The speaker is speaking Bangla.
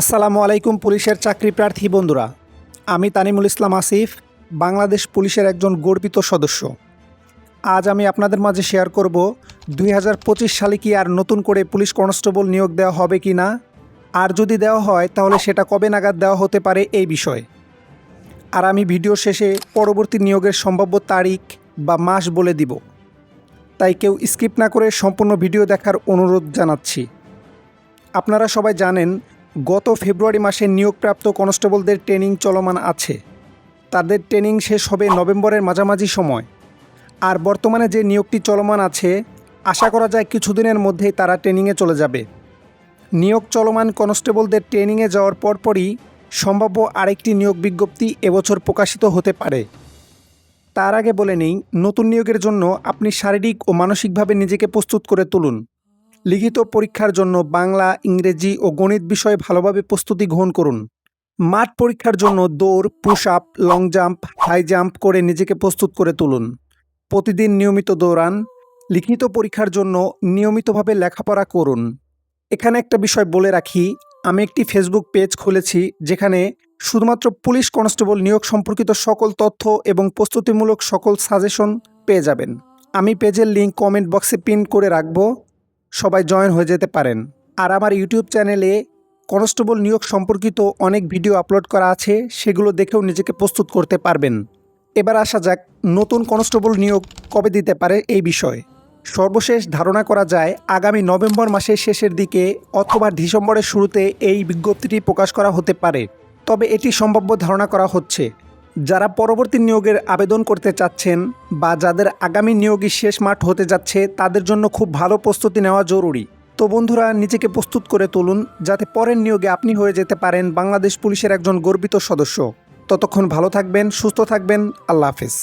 আসসালামু আলাইকুম পুলিশের চাকরি প্রার্থী বন্ধুরা। আমি তানিমুল ইসলাম আসিফ, বাংলাদেশ পুলিশের একজন গর্বিত সদস্য। আজ আমি আপনাদের মাঝে শেয়ার করব, দুই হাজার পঁচিশ সালে কি আর নতুন করে পুলিশ কনস্টেবল নিয়োগ দেওয়া হবে কি না? আর যদি দেওয়া হয়, তাহলে সেটা কবে নাগাদ দেওয়া হতে পারে এই বিষয়ে। আর আমি ভিডিও শেষে পরবর্তী নিয়োগের সম্ভাব্য তারিখ বা মাস বলে দিব। তাই কেউ স্কিপ না করে সম্পূর্ণ ভিডিও দেখার অনুরোধ জানাচ্ছি। আপনারা সবাই জানেন গত ফেব্রুয়ারি মাসে নিয়োগপ্রাপ্ত কনস্টেবলদের ট্রেনিং চলমান আছে। তাদের ট্রেনিং শেষ হবে নভেম্বরের মাঝামাঝি সময়। আর বর্তমানে যে নিয়োগটি চলমান আছে, আশা করা যায় কিছুদিনের মধ্যেই তারা ট্রেনিংয়ে চলে যাবে। নিয়োগ চলমান কনস্টেবলদের ট্রেনিংয়ে যাওয়ার পরপরই সম্ভাব্য আরেকটি নিয়োগ বিজ্ঞপ্তি এবছর প্রকাশিত হতে পারে। তার আগে বলে নেই, নতুন নিয়োগের জন্য আপনি শারীরিক ও মানসিকভাবে নিজেকে প্রস্তুত করে তুলুন। লিখিত পরীক্ষার জন্য বাংলা, ইংরেজি ও গণিত বিষয়ে ভালোভাবে প্রস্তুতি গ্রহণ করুন। মাঠ পরীক্ষার জন্য দৌড় push up long jump, high jump করে নিজেকে প্রস্তুত করে তুলুন। প্রতিদিন নিয়মিত দৌড়ান। লিখিত পরীক্ষার জন্য নিয়মিতভাবে লেখাপড়া করুন। এখানে একটা বিষয় বলে রাখি, আমি একটি ফেসবুক পেজ খুলেছি যেখানে শুধুমাত্র পুলিশ কনস্টেবল নিয়োগ সম্পর্কিত সকল তথ্য এবং প্রস্তুতিমূলক সকল সাজেশন পেয়ে যাবেন। আমি পেজের লিঙ্ক কমেন্ট বক্সে পিন করে রাখব। সবাই জয়েন হয়ে যেতে পারেন। আর আমার ইউটিউব চ্যানেলে কনস্টেবল নিয়োগ সম্পর্কিত অনেক ভিডিও আপলোড করা আছে, সেগুলো দেখেও নিজেকে প্রস্তুত করতে পারবেন। এবার আসা যাক নতুন কনস্টেবল নিয়োগ কবে দিতে পারে এই বিষয়ে। সর্বশেষ ধারণা করা যায়, আগামী নভেম্বর মাসের শেষের দিকে অথবা ডিসেম্বরের শুরুতে এই বিজ্ঞপ্তিটি প্রকাশ করা হতে পারে। তবে এটি সম্ভাব্য ধারণা করা হচ্ছে। যারা পরবর্তী নিয়োগের আবেদন করতে চাচ্ছেন বা যাদের আগামী নিয়োগই শেষ মাঠ হতে যাচ্ছে, তাদের জন্য খুব ভালো প্রস্তুতি নেওয়া জরুরি। তো বন্ধুরা, নিজেকে প্রস্তুত করে তুলুন, যাতে পরের নিয়োগে আপনি হয়ে যেতে পারেন বাংলাদেশ পুলিশের একজন গর্বিত সদস্য। ততক্ষণ ভালো থাকবেন, সুস্থ থাকবেন, আল্লাহ হাফেজ।